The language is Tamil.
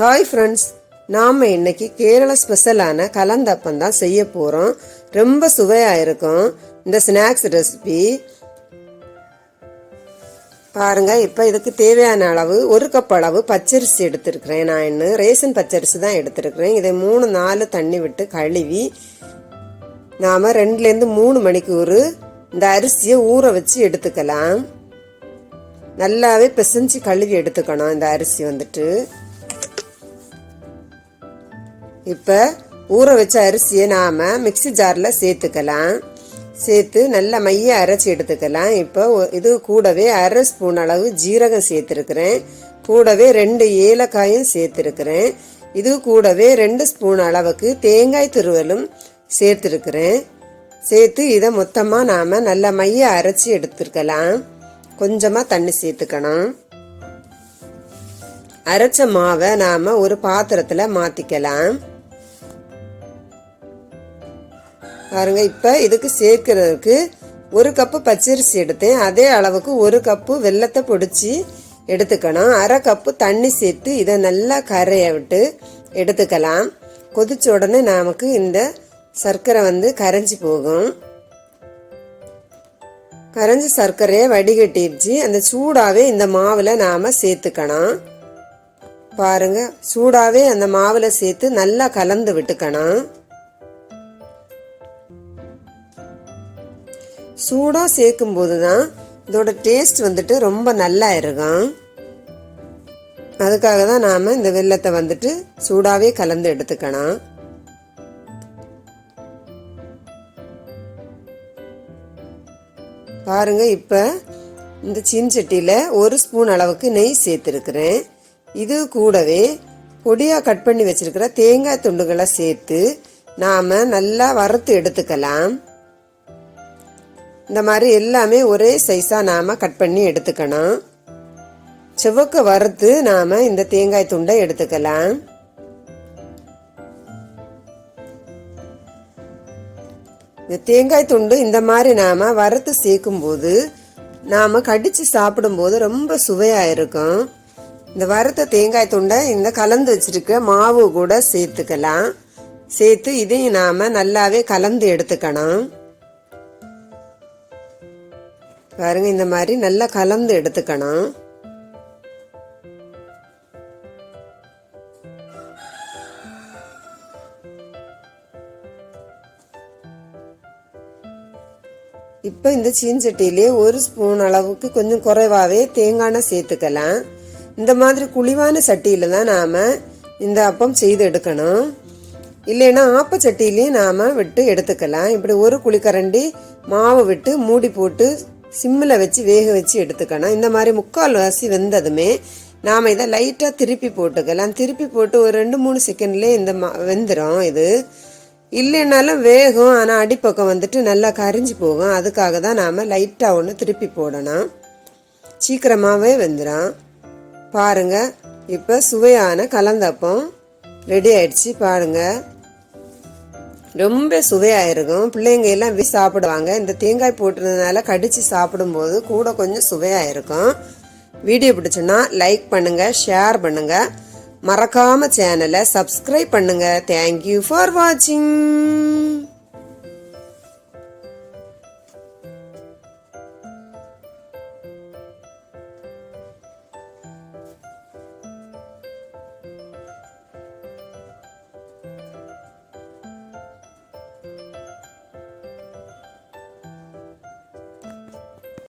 ஹாய் ஃப்ரெண்ட்ஸ் நாம் இன்னைக்கு கேரள ஸ்பெஷலான கலந்தப்பம் தான் செய்ய போகிறோம் ரொம்ப சுவையாக இருக்கும். இந்த ஸ்நாக்ஸ் ரெசிபி பாருங்க இப்போ இதுக்கு தேவையான அளவு ஒரு கப் அளவு பச்சரிசி எடுத்திருக்கிறேன். நான் இன்னும் ரேஷன் பச்சரிசி தான் எடுத்திருக்கிறேன். இதை மூணு நாலு தண்ணி விட்டு கழுவி நாம் ரெண்டுலேருந்து மூணு மணிக்கூர் இந்த அரிசியை ஊற வச்சு எடுத்துக்கலாம். நல்லாவே பிசைஞ்சு கழுவி எடுத்துக்கணும் இந்த அரிசி வந்துட்டு. இப்போ ஊற வச்ச அரிசியை நாம் மிக்ஸி ஜாரில் சேர்த்துக்கலாம். சேர்த்து நல்லா மைய அரைச்சி எடுத்துக்கலாம். இப்போ இது கூடவே அரை ஸ்பூன் அளவு ஜீரகம் சேர்த்துருக்கிறேன். கூடவே ரெண்டு ஏலக்காயும் சேர்த்துருக்கிறேன். இது கூடவே ரெண்டு ஸ்பூன் அளவுக்கு தேங்காய் துருவலும் சேர்த்துருக்கிறேன். சேர்த்து இதை மொத்தமாக நாம் நல்லா மைய அரைச்சி எடுத்துருக்கலாம் கொஞ்சமாக தண்ணி சேர்த்துக்கணும். அரைச்ச மாவை நாம் ஒரு பாத்திரத்தில் மாற்றிக்கலாம் பாருங்க இப்போ இதுக்கு சேர்க்கிறதுக்கு ஒரு கப்பு பச்சரிசி எடுத்தேன். அதே அளவுக்கு ஒரு கப்பு வெல்லத்தை பொடிச்சு எடுத்துக்கணும். அரை கப்பு தண்ணி சேர்த்து இதை நல்லா கரைய விட்டு எடுத்துக்கலாம். கொதிச்ச உடனே நமக்கு இந்த சர்க்கரை வந்து கரைஞ்சி போகும். கரைஞ்சி சர்க்கரையை வடிகட்டிடுச்சு. அந்த சூடாகவே இந்த மாவில் நாம் சேர்த்துக்கணும். பாருங்கள் சூடாகவே அந்த மாவில் சேர்த்து நல்லா கலந்து விட்டுக்கணும். சூடாக சேர்க்கும் போது தான் இதோட டேஸ்ட் வந்துட்டு ரொம்ப நல்லா இருக்கும். அதுக்காக தான் நாம் இந்த வெள்ளத்தை வந்துட்டு சூடாகவே கலந்து எடுத்துக்கணும். பாருங்க இப்போ இந்த சீன்சட்டியில் ஒரு ஸ்பூன் அளவுக்கு நெய் சேர்த்துருக்குறேன். இது கூடவே பொடியாக கட் பண்ணி வச்சுருக்கிற தேங்காய் துண்டுகளை சேர்த்து நாம் நல்லா வறுத்து எடுத்துக்கலாம். இந்த மாதிரி எல்லாமே ஒரே சைஸாக நாம் கட் பண்ணி எடுத்துக்கணும். செவக்க வறுத்து நாம் இந்த தேங்காய் துண்டை எடுத்துக்கலாம். இந்த தேங்காய் துண்டு இந்த மாதிரி நாம் வறுத்து சேர்க்கும்போது நாம் கடித்து சாப்பிடும்போது ரொம்ப சுவையாக இருக்கும். இந்த வறுத்த தேங்காய் துண்டை இந்த கலந்து வச்சிருக்க மாவு கூட சேர்த்துக்கலாம். சேர்த்து இதையும் நாம் நல்லாவே கலந்து எடுத்துக்கணும். பாருங்க இந்த மாதிரி நல்லா கலந்து எடுத்துக்கணும். இப்போ இந்த சீன்சட்டியிலே ஒரு ஸ்பூன் அளவுக்கு கொஞ்சம் குறைவாகவே தேங்காய் சேர்த்துக்கலாம். இந்த மாதிரி குழிவான சட்டியில் தான் நாம் இந்த அப்பம் செய்து எடுக்கணும். இல்லைன்னா ஆப்பச்சட்டிலையும் நாம் விட்டு எடுத்துக்கலாம். இப்படி ஒரு குழிக்கரண்டி மாவு விட்டு மூடி போட்டு சிம்மில் வச்சு வேக வச்சு எடுத்துக்கணும். இந்த மாதிரி முக்கால் வாசி வெந்ததுமே நாம் இதை லைட்டாக திருப்பி போட்டுக்கலாம். திருப்பி போட்டு ஒரு ரெண்டு மூணு செகண்ட்லேயே இந்த மா வெந்துடும் இது. இல்லைனாலும் வேகும் ஆனால் அடிப்பக்கம் வந்துட்டு நல்லா கரிஞ்சு போகும். அதுக்காக தான் நாம் லைட்டாக ஒன்று திருப்பி போடணும். சீக்கிரமாகவே வெந்துடும் பாருங்க இப்போ சுவையான கலந்தப்பம் ரெடி ஆயிடுச்சு. பாருங்கள் ரொம்ப சுவையாக இருக்கும் பிள்ளைங்க எல்லாம் விரும்பி சாப்பிடுவாங்க. இந்த தேங்காய் போட்டுறதுனால கடித்து சாப்பிடும்போது கூட கொஞ்சம் சுவையாக இருக்கும் வீடியோ பிடிச்சுன்னா லைக் பண்ணுங்கள் ஷேர் பண்ணுங்கள் மறக்காமல் சேனலை சப்ஸ்கிரைப் பண்ணுங்கள் தேங்க்யூ ஃபார் வாட்சிங்